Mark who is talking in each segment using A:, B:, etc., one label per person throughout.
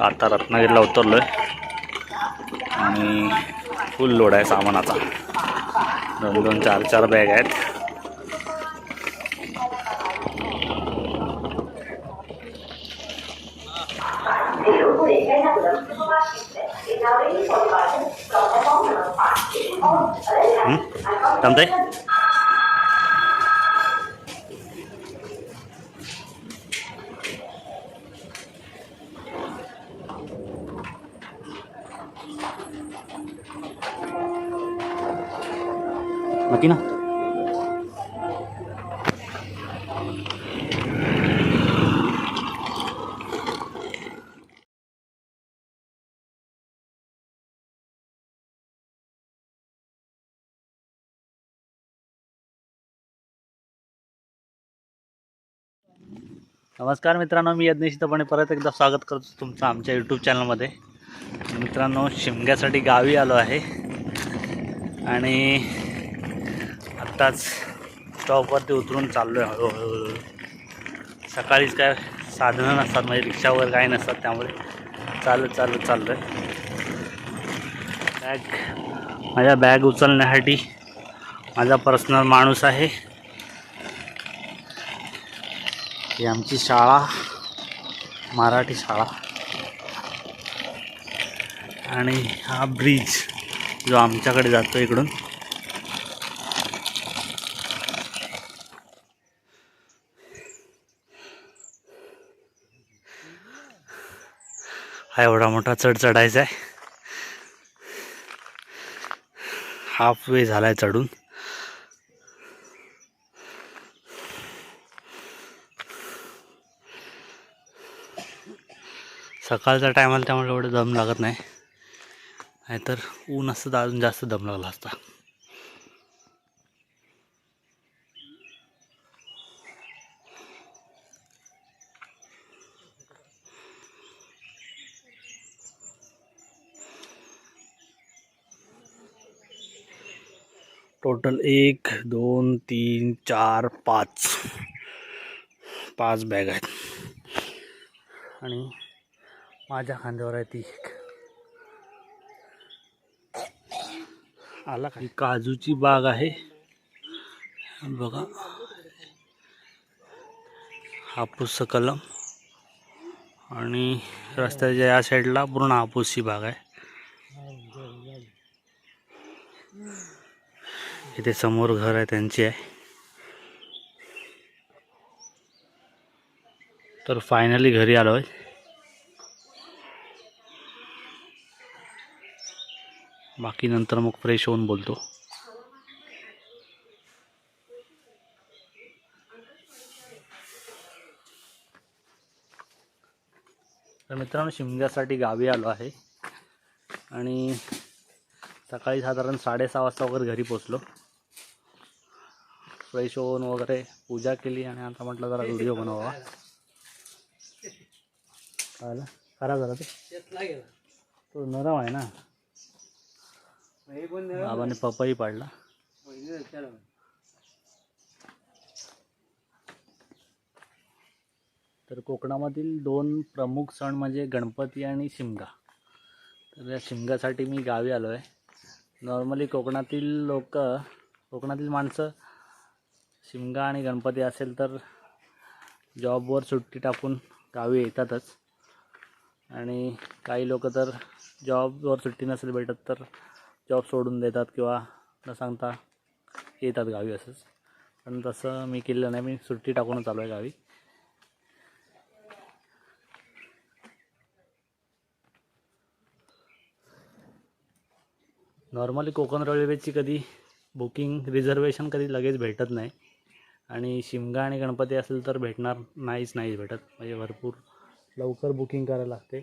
A: आता रत्नागिरीला उतरलो आहे आणि फुल लोड आहे सामानाचा. दोन दोन चार चार बॅग आहेत. हं? नक्की ना नमस्कार मित्रांनो मी यज्ञेशितपणे परत एकदा स्वागत करतो तुमचं आमच्या यूट्यूब चॅनलमध्ये मित्रांनो शिमग्यासाठी गावी आलो आहे. आणि आत्ताच स्टॉपवरती उतरून चाललो आहे हळूहळू. सकाळीच काय साधनं नसतात म्हणजे रिक्षावर काही नसतात त्यामुळे चालत चालत चाललो आहे बॅग माझ्या बॅग उचलण्यासाठी माझा पर्सनल माणूस आहे. ही आमची शाळा मराठी शाळा. आणि हा ब्रिज जो आमच्याकडे जातो इकडून हा एवढा मोठा चढ चढायचा आहे हाफ वे झाला आहे चढून. सकाळचा टायमाला त्यामुळे एवढं दम लागत नाही. नाहीतर ऊन असतं तर अजून जास्त दम लागला असता. टोटल एक दोन तीन चार पाच. पाच बॅग आहेत. आणि माझ्या खांद्यावर आहे ती एक. आला का? काजूची बाग आहे. बघा. हापूसचं कलम. आणि रस्त्याच्या या साईडला पूर्ण हापूसची बाग आहे. इथे समोर घर आहे त्यांची आहे. तर फायनली घरी आलो आहे. बाकी नंतर मग फ्रेश होऊन बोलतो. तर मित्रांनो शिमग्यासाठी गावी आलो आहे. आणि सकाळी साधारण साडेसहा वाजता वगैरे घरी पोचलो फ्रेश होऊन वगैरे पूजा केली आणि आता म्हटलं जरा व्हिडिओ बनवा कळलं खराब झाला ते. तो नरम आहे ना. बाबाने पपई पाडला. तर कोकणामधील दोन प्रमुख सण म्हणजे गणपती आणि शिमगा. तर या शिमग्यासाठी मी गावी आलो आहे नॉर्मली कोकणातील लोक कोकणातील माणसं शिमगा आणि गणपती असेल तर जॉबवर सुट्टी टाकून गावी येतातच. आणि काही लोक तर जॉबवर सुट्टी नसेल भेटत तर जॉब सोडून देतात किंवा न सांगता येतात गावी असंच. पण तसं मी केलेलं नाही. मी सुट्टी टाकूनच आलो आहे गावी. नॉर्मली कोकण रेल्वेची कधी बुकिंग रिझर्वेशन कधी लगेच भेटत नाही. आणि शिमगा आणि गणपती असेल तर भेटणार नाहीच नाही भेटत. म्हणजे भरपूर लवकर बुकिंग करायला लागते.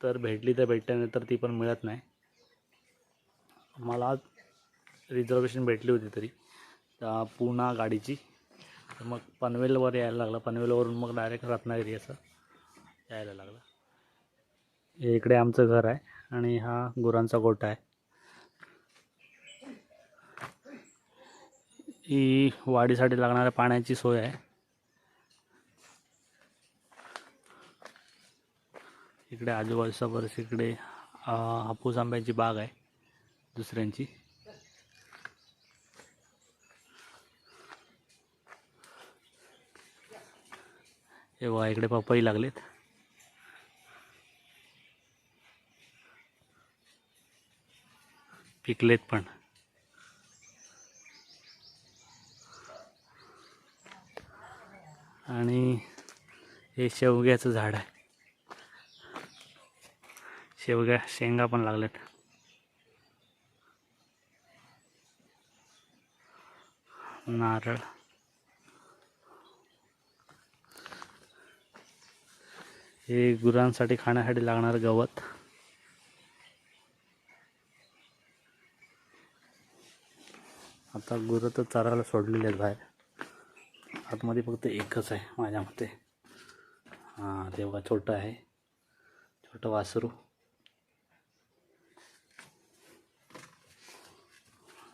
A: तर भेटली तर भेटते नाही तर ती पण मिळत नाही. मला रिझर्वेशन भेटली होती तरी. त्या पुणा गाडीची. तर मग पनवेलवर यायला लागलं. पनवेलवरून मग डायरेक्ट रत्नागिरी असं यायला लागलं. हे इकडे आमचं घर आहे आणि हा गुरांचा गोठा आहे. ही वाढीसाठी लागणाऱ्या पाण्याची सोय आहे. इकडे आजूबाजूचा बरंच इकडे हापूस आंब्याची बाग आहे दुसऱ्यांची. हे इकडे पपई लागलेत. पिकलेत पण. आणि हे शेवग्याचं झाड आहे. शेवग्या शेंगा पण लागल्यात. नारळ. हे गुरांसाठी खाण्यासाठी लागणार गवत. आता गुरं तर चरायला सोडलेले आहेत बाहेर. आतमध्ये फक्त एकच आहे माझ्या मते हां ते बघा छोटं आहे. छोटं वासरू.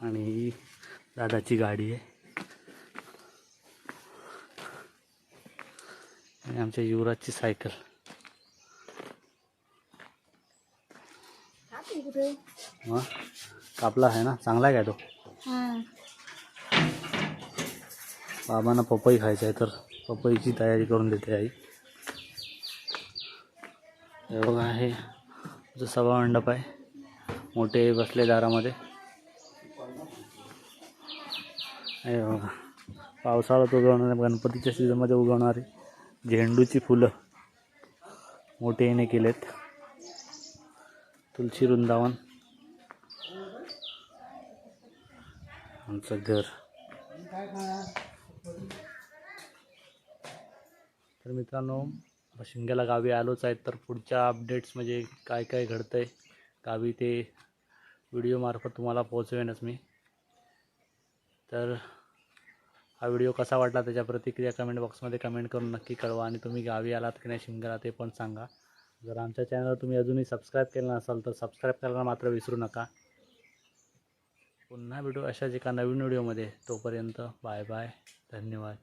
A: आणि ही दादाची गाडी आहे. आणि आमच्या युवराजची सायकल. मग? कापला आहे ना? चांगला आहे काय तो? बाबांना पपई खायचं आहे तर पपईची तयारी करून देते आई. हे बघा आहे जो सभा मंडप आहे मोठे बसले दारामध्ये. हे बघा पावसाळ्यात उगवणारे गणपतीच्या सीझनमध्ये उगवणारे झेंडूची फुलं मोठे येणे केलेत. तुलसी वृंदावन. आमचं घर. तर मित्रांनो शिंग्याला गावी आलोच आहेत तर पुढच्या अपडेट्स म्हणजे काय काय घडतं आहे गावी ते व्हिडिओमार्फत तुम्हाला पोहोचवेनच मी. तर हा व्हिडिओ कसा वाटला त्याच्या प्रतिक्रिया कमेंट बॉक्समध्ये कमेंट करून नक्की कळवा आणि तुम्ही गावी आलात की नाही शिंगाला ते पण सांगा. जर आमच्या चॅनलवर तुम्ही अजूनही सबस्क्राईब केलं नसाल तर सबस्क्राईब करायला मात्र विसरू नका. पुन्हा भेटू अशाच एका नवीन व्हिडिओमध्ये. तोपर्यंत बाय बाय. धन्यवाद.